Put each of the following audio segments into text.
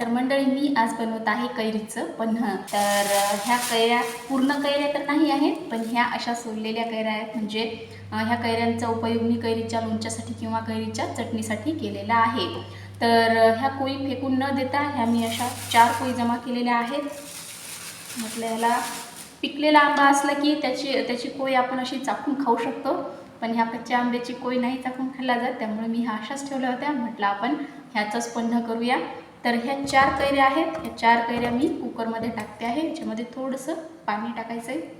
तर मंडळी मी आज बनवत आहे कैरीचं पन्ह. तर ह्या कैऱ्या पूर्ण कैऱ्या तर नाही आहेत पण ह्या अशा सोललेल्या कैऱ्या आहेत. म्हणजे ह्या कैऱ्यांचा उपयोग मी कैरीच्या लोणच्यासाठी किंवा कैरीच्या चटणीसाठी केलेला आहे. तर ह्या कोळी फेकून न देता ह्या मी अशा चार कोळी जमा केलेल्या आहेत. म्हटलं ह्याला पिकलेला आंबा असला की त्याची त्याची कोय आपण अशी चाकून खाऊ शकतो. पण ह्या कच्च्या आंब्याची कोय नाही चाकून खाल्ला जात त्यामुळे मी ह्या अशाच ठेवल्या होत्या. म्हटलं आपण ह्याचंच पन्ह करूया. तर ह्या चार कैऱ्या आहेत. ह्या चार कैऱ्या मी कुकरमध्ये टाकते आहे. ह्याच्यामध्ये थोडंसं पाणी टाकायचं आहे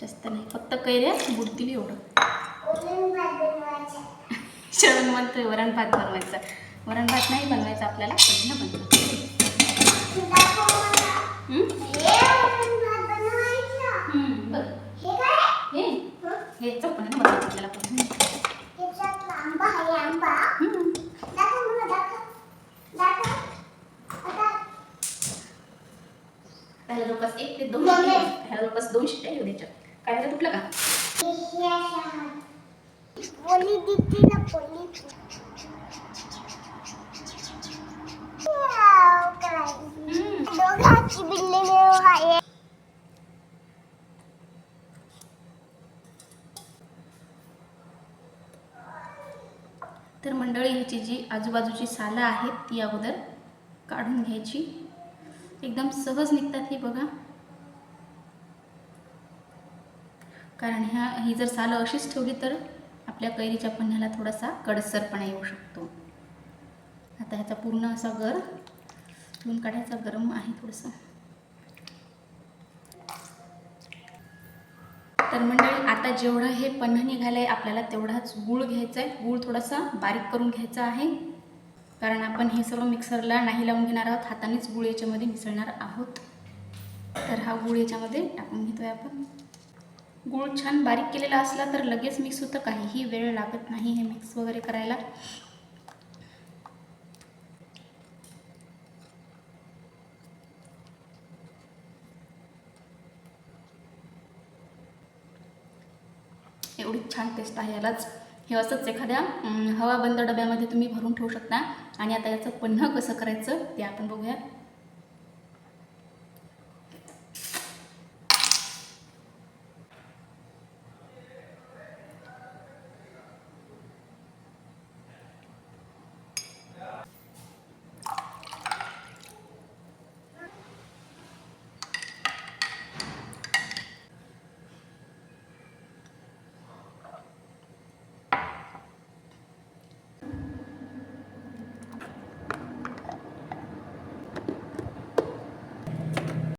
जास्त नाही फक्त कैऱ्या बुडतील एवढं. शरण म्हणतोय वरण भात बनवायचा. वरण भात नाही बनवायचा आपल्याला पन्ह बनवायचं हं? हं, बरं हे हे चौपन्न बनवायचं आपल्याला पण हं. हं. जवळपास एक ते दोन शिट्ट्या येऊ. ह्याला जवळपास दोन शिट्ट्या येऊ द्यायच्या काय का? तर मंडळी ह्याची जी आजूबाजूची सालं आहेत ती अगोदर काढून घ्यायची. एकदम सहज निघतात ही बघा. कारण ह्या ही जर सालं अशीच ठेवली तर आपल्या कैरीच्या पन्ह्याला थोडासा कडसरपणा येऊ शकतो. आता ह्याचा पूर्ण असा गर धुवून काढायचा गरम आहे थोडंसं. तर मंडळी आता जेवढं हे पन्ह निघालं आहे आपल्याला तेवढाच गूळ घ्यायचा आहे गूळ थोडासा बारीक करून घ्यायचा आहे. कारण आपण हे सर्व मिक्सरला नाही लावून घेणार आहोत. हातानेच गुळ याच्यामध्ये मिसळणार आहोत. तर हा गूळ याच्यामध्ये टाकून घेतोय आपण. गूळ छान बारीक केलेला असला तर लगेच मिक्स होतं. काहीही वेळ लागत नाही हे मिक्स वगैरे करायला. एवढी छान टेस्ट आहे यालाच. हे असंच एखाद्या हवाबंद डब्यामध्ये तुम्ही भरून ठेवू शकता. आणि आता याचं पन्ह कसं करायचं ते आपण बघूया